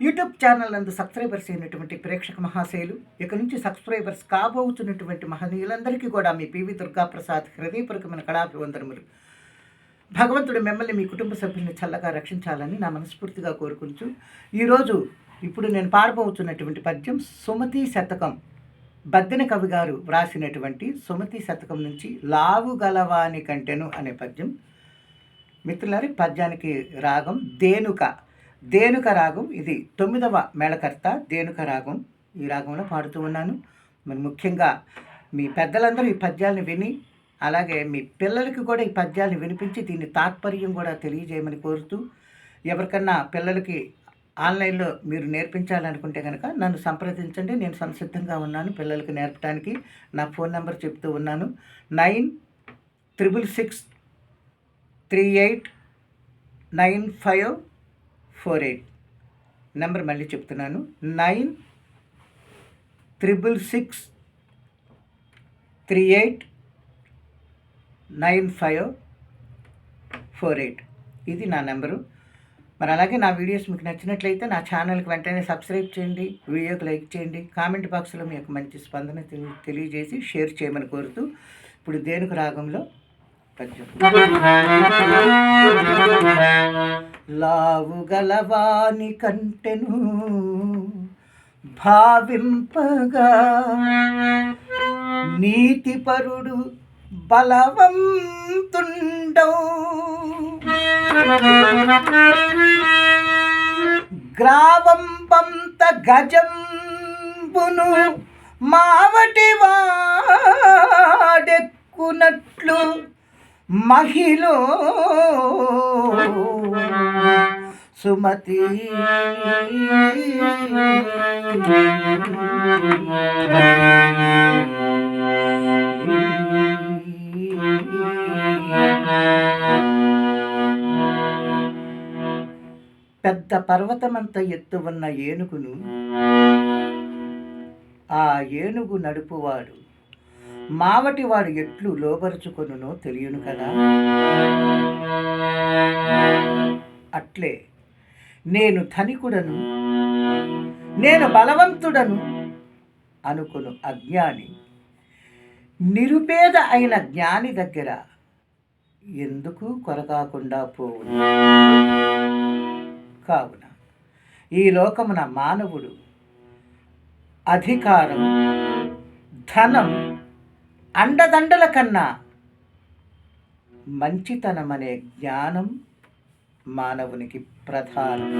YouTube channel నందు subscribers అయినటువంటి ప్రేక్షక మహాశైలు ఇక నుంచి సబ్స్క్రైబర్స్ కాబోతున్నటువంటి మహనీయులందరికీ కూడా మీ పివి దుర్గాప్రసాద్ హృదయపూర్వకమైన కళాభివందనములు. భగవంతుడు మిమ్మల్ని మీ కుటుంబ సభ్యుల్ని చల్లగా రక్షించాలని నా మనస్ఫూర్తిగా కోరుకుంటూ ఈరోజు ఇప్పుడు నేను పాడబోతున్నటువంటి పద్యం సుమతి శతకం. బద్దెన కవి గారు వ్రాసినటువంటి సుమతి శతకం నుంచి లావు గలవాని కంటెను అనే పద్యం. మిత్రులారి పద్యానికి రాగం దేనుక. దేనుక రాగం ఇది తొమ్మిదవ మేళకర్త దేనుక రాగం ఈ రాగంలో పాడుతూ ఉన్నాను. మరి ముఖ్యంగా మీ పెద్దలందరూ ఈ పద్యాలను విని అలాగే మీ పిల్లలకి కూడా ఈ పద్యాలను వినిపించి దీని తాత్పర్యం కూడా తెలియజేయమని కోరుతూ ఎవరికన్నా పిల్లలకి ఆన్లైన్లో మీరు నేర్పించాలనుకుంటే కనుక నన్ను సంప్రదించండి. నేను సంసిద్ధంగా ఉన్నాను పిల్లలకి నేర్పడానికి నా ఫోన్ నెంబర్ చెప్తూ ఉన్నాను. Nine triple six three eight nine five four eight. Number మళ్ళీ చెప్తున్నాను. Nine triple six three eight nine five four eight. ఇది నా నెంబరు. మరి అలాగే నా వీడియోస్ మీకు నచ్చినట్లయితే నా ఛానల్కి వెంటనే సబ్స్క్రైబ్ చేయండి వీడియోకి లైక్ చేయండి కామెంట్ బాక్స్లో మీ యొక్క మంచి స్పందన తెలియజేసి షేర్ చేయమని కోరుతూ ఇప్పుడు దేనికి రాగంలో పద్యం లావు గలవాని కంటెను భావింపగా నీతిపరుడు బలవంతుండవు. గ్రావంబంత గజంబును మావటి వాడెక్కునట్లు మహిళ సుమతి. పెద్ద పర్వతమంత ఎత్తు ఉన్న ఏనుగును ఆ ఏనుగు నడుపువాడు మావటి వాడు ఎట్లు లోబరుచుకొనునో తెలియను కదా? అట్లే నేను ధనికుడను నేను బలవంతుడను అనుకును అజ్ఞాని. నిరుపేద అయిన జ్ఞాని దగ్గర ఎందుకు కొరకాకుండా పోవును? కావున ఈ లోకమున మానవుడు అధికారం ధనం అండదండల కన్నా మంచితనం అనే జ్ఞానం మానవునికి ప్రధానం.